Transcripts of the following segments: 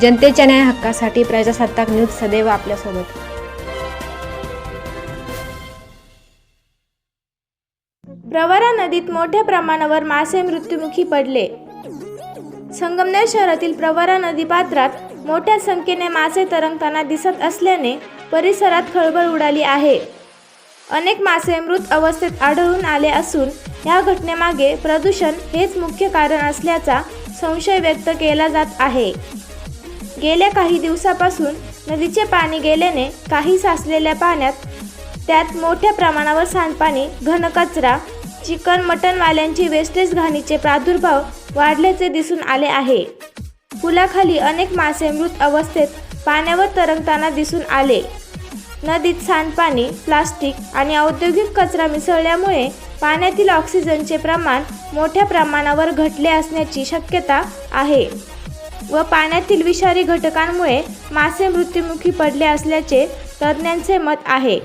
जनतेच्या न्याय हक्कासाठी प्रजासत्ताक न्यूज सदैव आपल्यासोबत. प्रवरा नदीत मोठ्या प्रमाणावर मासे मृत्युमुखी पडले. संगमनेर शहरातील प्रवरा नदी पात्रात मोठ्या संख्येने मासे तरंगताना दिसत असल्याने परिसरात खळबळ उडाली आहे. अनेक मासे मृत अवस्थेत आढळून आले असून या घटनेमागे प्रदूषण हेच मुख्य कारण असल्याचा संशय व्यक्त केला जात आहे. गेल्या काही दिवसापासून नदीचे पाणी गेल्याने काही साचलेल्या पाण्यात त्यात मोठ्या प्रमाणावर सांडपाणी घनकचरा चिकन मटनवाल्यांची वेस्टेज घाणीचे प्रादुर्भाव वाढल्याचे दिसून आले आहे. पुलाखाली अनेक मासे मृत अवस्थेत पाण्यावर तरंगताना दिसून आले. नदीत सांडपाणी प्लास्टिक आणि औद्योगिक कचरा मिसळल्यामुळे पाण्यातील ऑक्सिजनचे प्रमाण मोठ्या प्रमाणावर घटले असण्याची शक्यता आहे. व पाण्यातील विषारी घटकांमुळे मासे मृत्युमुखी पडले असल्याचे तज्ज्ञांचे मत आहे.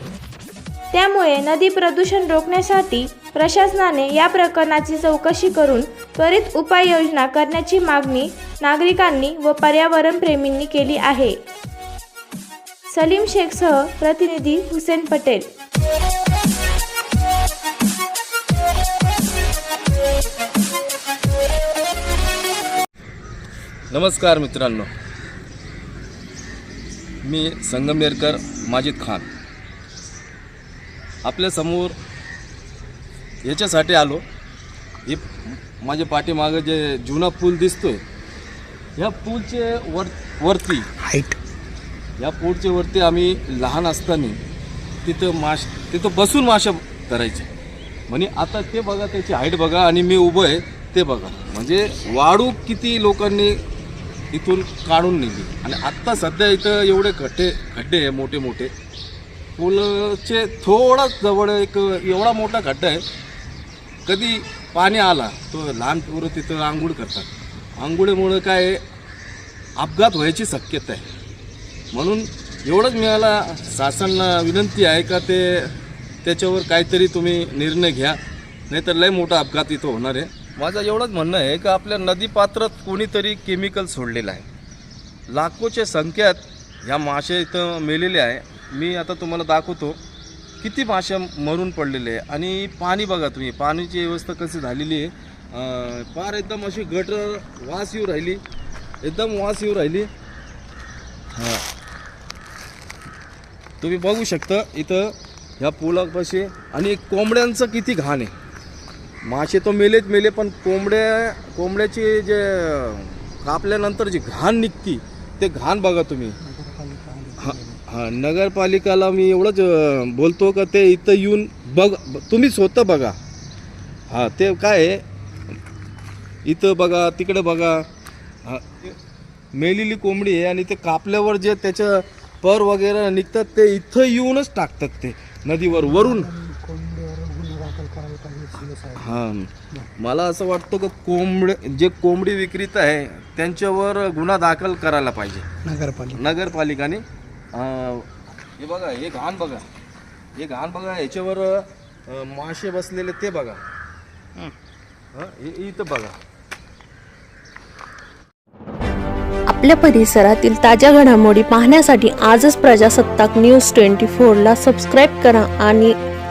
त्यामुळे नदी प्रदूषण रोखण्यासाठी प्रशासनाने या प्रकरणाची चौकशी करून त्वरित उपाययोजना करण्याची मागणी नागरिकांनी व पर्यावरण प्रेमींनी केली आहे. सलीम शेखसह प्रतिनिधी हुसेन पटेल. नमस्कार मित्रांनो. मी संगमनेरकर माजिद खान. आपल्यासमोर याच्यासाठी आलो. हे माझ्या पाठीमागं जे जुना पूल दिसतोय ह्या पूलचे वर वरती हाईट या पूलच्या वरती आम्ही लहान असताना तिथं माश तिथं बसून माशा करायचे म्हणे आता ते बघा त्याची हाईट बघा आणि मी उभं आहे ते बघा. म्हणजे वाळू किती लोकांनी इथून काढून नेली. आणि आत्ता सध्या इथं एवढे खड्डे खड्डे आहे मोठे मोठे. पुलचे थोडाच जवळ एक एवढा मोठा खड्डा आहे कधी पाणी आला तो लहान पोरं तिथं आंघोळ करतात. आंघोळीमुळं काय अपघात व्हायची शक्यता आहे. म्हणून एवढंच मिळाला शासनाला विनंती आहे का ते त्याच्यावर काहीतरी तुम्ही निर्णय घ्या. नाहीतर लय मोठा अपघात इथं होणार आहे. माझं एवढंच म्हणणं आहे का आपल्या नदीपात्रात कोणीतरी केमिकल सोडलेलं आहे. लाखोच्या संख्यात ह्या मासे इथं मेलेले आहे. मी आता तुम्हाला दाखवतो किती मासे मरून पडलेले आहे. आणि पाणी बघा तुम्ही पाण्याची व्यवस्था कशी झालेली आहे. पार फार एकदम अशी गटर वास येऊ राहिली एकदम वास येऊ राहिली. हां. तुम्ही बघू शकता इथं ह्या पुलापाशी आणि कोंबड्यांचं किती घाण आहे. मासे तो मेलेच मेले पण कोंबड्या कोंबड्याची जे कापल्यानंतर जी घाण निघती ते घाण बघा तुम्ही. हां हां नगरपालिकाला मी एवढंच बोलतो का ते इथं येऊन बघ तुम्ही स्वतः बघा. हां ते काय आहे? इथं बघा तिकडे बघा. हां मेलेली कोंबडी आहे आणि ते कापल्यावर जे त्याचं पर वगैरे निघतात ते इथं येऊनच टाकतात ते नदीवर वरून. हां. मला असं वाटतं की कोंबडे जे कोंबडी विक्रीत आहे त्यांच्यावर गुन्हा दाखल करायला पाहिजे. नगरपालिका. नगरपालिकाने अं, हे बघा हे घाण बघा. हे घाण बघा याच्यावर अं, मासे बसलेले ते बघा. हं, हे इथं बघा. आपल्या परिसरातील ताज्या घडामोडी पाहण्यासाठी आजच प्रजासत्ताक न्यूज ट्वेंटी फोरला सबस्क्राईब करा आणि